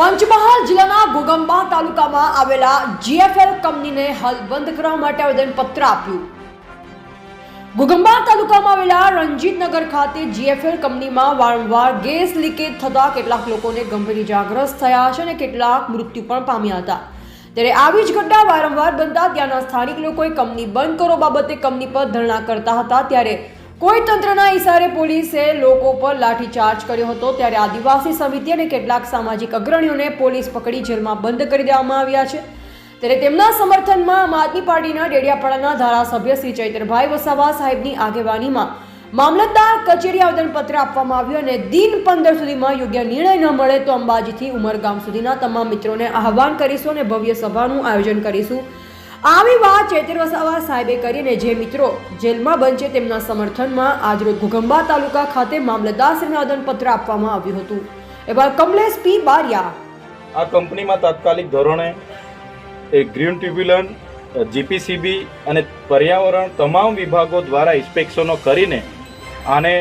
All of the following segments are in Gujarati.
પંચમહાલ જિલ્લાના ગોગંબા તાલુકામાં આવેલા જીએફએલ કંપનીને હાલ બંધ કરવા માટે આવેદનપત્ર આપ્યું. ગોગંબા તાલુકામાં આવેલા રણજીતનગર ખાતે જીએફએલ કંપનીમાં વારંવાર ગેસ લીકેજ થતા કેટલાક લોકોને ગંભીર ઇજાગ્રસ્ત થયા છે અને કેટલાક મૃત્યુ પણ પામ્યા હતા. ત્યારે આવી જ ઘટના વારંવાર બનતા ત્યાંના સ્થાનિક લોકોએ કંપની બંધ કરો બાબતે કંપની પર ધરણા કરતા હતા. ત્યારે કોઈ તંત્રના ઇશારે પોલીસે લોકો પર લાઠીચાર્જ કર્યો હતો ત્યારે આદિવાસી સમિતિ અને કેટલાક સામાજિક અગ્રણીઓને પોલીસ પકડી જેલમાં બંધ કરી દેવામાં આવ્યા છે. ત્યારે તેમના સમર્થનમાં આમ આદમી પાર્ટીના ડેડિયાપાડાના ધારાસભ્ય શ્રી ચૈતરભાઈ વસાવા સાહેબની આગેવાનીમાં મામલતદાર કચેરી આવેદનપત્ર આપવામાં આવ્યું અને દિન પંદર સુધીમાં યોગ્ય નિર્ણય ન મળે તો અંબાજીથી ઉમરગામ સુધીના તમામ મિત્રોને આહવાન કરીશું અને ભવ્ય સભાનું આયોજન કરીશું. આવી વાત ચૈતર વસાવા સાહેબે કરીને જે મિત્રો જેલમાં છે તેમના સમર્થનમાં આજરોજ ઘુગંબા તાલુકા ખાતે મામલતદારશ્રીને આવેદનપત્ર આપવામાં આવ્યું હતું. એવા કમલેશ પી. બારિયા. આ કંપનીમાં તાત્કાલિક ધોરણે એ ગ્રીન ટ્રિબ્યુનલ, જીપીસીબી અને પર્યાવરણ તમામ વિભાગો દ્વારા ઇન્સ્પેક્શનો કરીને આને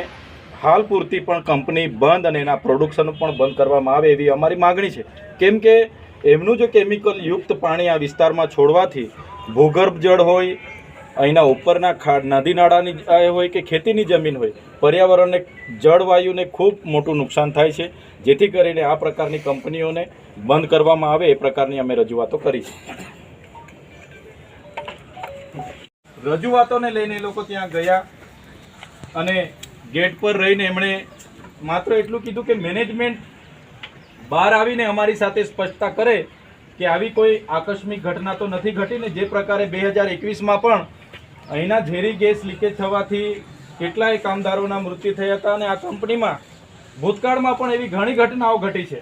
હાલ પૂરતી પણ કંપની બંધ અને એના પ્રોડક્શન પણ બંધ કરવામાં આવે એવી અમારી માગણી છે. કેમ કે એમનું જો કેમિકલ યુક્ત પાણી આ વિસ્તારમાં છોડવાથી ભૂગર્ભ જળ હોય, અહીંના ઉપરના ખા નદી નાળાની હોય કે ખેતીની જમીન હોય, પર્યાવરણને, જળવાયુને ખૂબ મોટું નુકસાન થાય છે. જેથી કરીને આ પ્રકારની કંપનીઓને બંધ કરવામાં આવે, એ પ્રકારની અમે રજૂઆતો કરી છે. રજૂઆતોને લઈને એ લોકો ત્યાં ગયા અને ગેટ પર રહીને એમણે માત્ર એટલું કીધું કે મેનેજમેન્ટ બહાર આવીને અમારી સાથે સ્પષ્ટતા કરે કે આવી કોઈ આકસ્મિક ઘટના તો નથી ઘટીને જે પ્રકારે બે હજાર એકવીસમાં પણ અહીંના ઝેરી ગેસ લીકેજ થવાથી કેટલાય કામદારોના મૃત્યુ થયા હતા અને આ કંપનીમાં ભૂતકાળમાં પણ એવી ઘણી ઘટનાઓ ઘટી છે.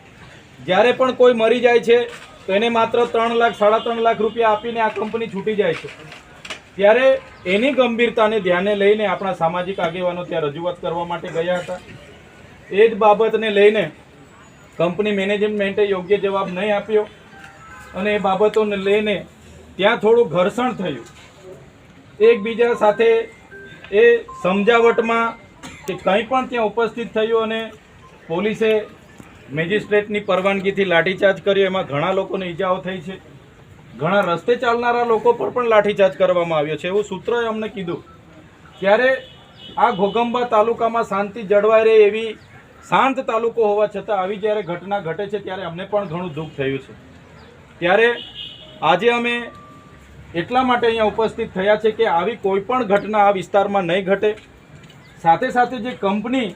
જ્યારે પણ કોઈ મરી જાય છે, તો એને માત્ર ત્રણ લાખ, સાડા ત્રણ લાખ રૂપિયા આપીને આ કંપની છૂટી જાય છે. ત્યારે એની ગંભીરતાને ધ્યાને લઈને આપણા સામાજિક આગેવાનો ત્યાં રજૂઆત કરવા માટે ગયા હતા. એ જ બાબતને લઈને કંપની મેનેજમેન્ટે યોગ્ય જવાબ નહીં આપ્યો અને એ બાબતોને લઈને ત્યાં થોડું ઘર્ષણ થયું. એકબીજા સાથે એ સમજાવટમાં કે કંઈ પણ ત્યાં ઉપસ્થિત થયું અને પોલીસે મેજિસ્ટ્રેટની પરવાનગીથી લાઠીચાર્જ કર્યો. એમાં ઘણા લોકોને ઈજાઓ થઈ છે. ઘણા રસ્તે ચાલનારા લોકો પર પણ લાઠીચાર્જ કરવામાં આવ્યો છે. એવું સૂત્રોએ અમને કીધું. ત્યારે આ ઘોગંબા તાલુકામાં શાંતિ જળવાઈ રહે એવી શાંત તાલુકો હોવા છતાં આવી જ્યારે ઘટના ઘટે છે ત્યારે અમને પણ ઘણું દુઃખ થયું છે. ત્યારે આજે અમે એટલા માટે અહીંયા ઉપસ્થિત થયા છે કે આવી કોઈ પણ ઘટના આ વિસ્તારમાં નહીં ઘટે. સાથે સાથે જે કંપની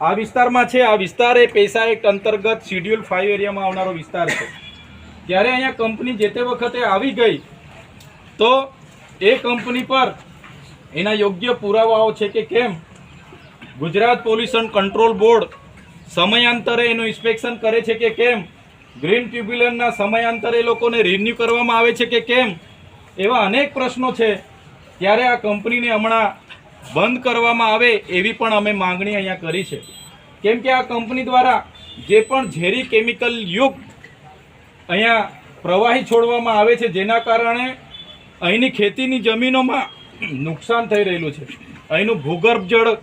આ વિસ્તારમાં છે, આ વિસ્તાર એ પૈસા એક્ટ અંતર્ગત શિડ્યુલ ફાઇવ એરિયામાં આવનારો વિસ્તાર છે. ત્યારે અહીંયા કંપની જે તે વખતે આવી ગઈ, તો એ કંપની પર એના યોગ્ય પુરાવાઓ છે કે કેમ? ગુજરાત પોલ્યુશન કંટ્રોલ બોર્ડ સમયાંતરે એનું ઇન્સ્પેક્શન કરે છે કે કેમ? ગ્રીન ટ્યુબ્યુલનના સમયાંતરે લોકોને રિન્યૂ કરવામાં આવે છે કે કેમ? એવા અનેક પ્રશ્નો છે. ત્યારે આ કંપનીને હમણાં બંધ કરવામાં આવે એવી પણ અમે માંગણી અહીંયા કરી છે. કેમ કે આ કંપની દ્વારા જે પણ ઝેરી કેમિકલ યુક્ત અહીંયા પ્રવાહી છોડવામાં આવે છે, જેના કારણે અહીંની ખેતીની જમીનોમાં નુકસાન થઈ રહેલું છે. અહીંનું ભૂગર્ભ જળ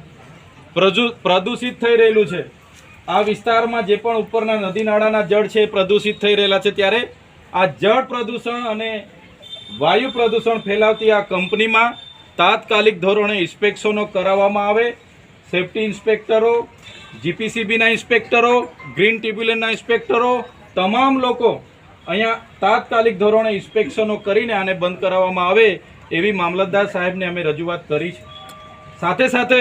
પ્રદૂષિત થઈ રહેલું છે. આ વિસ્તારમાં જે પણ ઉપરના નદી નાળાના જળ છે પ્રદૂષિત થઈ રહેલા છે. ત્યારે આ જળ પ્રદૂષણ અને વાયુ પ્રદૂષણ ફેલાવતી આ કંપનીમાં તાત્કાલિક ધોરણે ઇન્સ્પેક્શનો કરાવવામાં આવે. સેફટી ઇન્સ્પેક્ટરો, જીપીસીબીના ઇન્સ્પેક્ટરો, ગ્રીન ટ્રિબ્યુનલના ઇન્સ્પેક્ટરો, તમામ લોકો અહીંયા તાત્કાલિક ધોરણે ઇન્સ્પેક્શનો કરીને આને બંધ કરાવવામાં આવે એવી મામલતદાર સાહેબને અમે રજૂઆત કરી છે. સાથે સાથે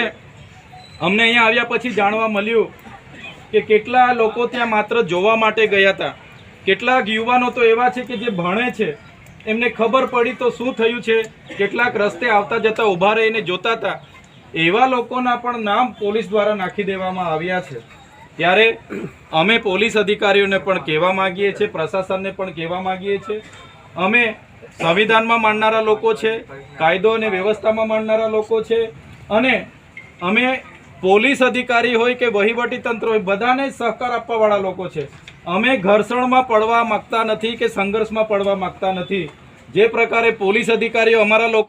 અમને અહીંયા આવ્યા પછી જાણવા મળ્યું કે કેટલા લોકો ત્યાં માત્ર જોવા માટે ગયા હતા. કેટલાક યુવાનો તો એવા છે કે જે ભણે છે. એમને ખબર પડી તો શું થયું છે? કેટલાક રસ્તે આવતા જતા ઊભા રહીને જોતા હતા. એવા લોકોના પણ નામ પોલીસ દ્વારા નાખી દેવામાં આવ્યા છે. ત્યારે અમે પોલીસ અધિકારીઓને પણ કહેવા માગીએ છીએ, પ્રશાસનને પણ કહેવા માગીએ છીએ. અમે સંવિધાનમાં માનનારા લોકો છે, કાયદો અને વ્યવસ્થામાં માનનારા લોકો છે. અને અમે પોલીસ અધિકારી હોય કે વહીવટી તંત્ર હોય, બધાને સહકાર આપવાવાળા લોકો છે. અમે ઘર્ષણમાં પડવા માગતા નથી કે સંઘર્ષમાં પડવા માગતા નથી. જે પ્રકારે પોલીસ અધિકારીઓ અમારા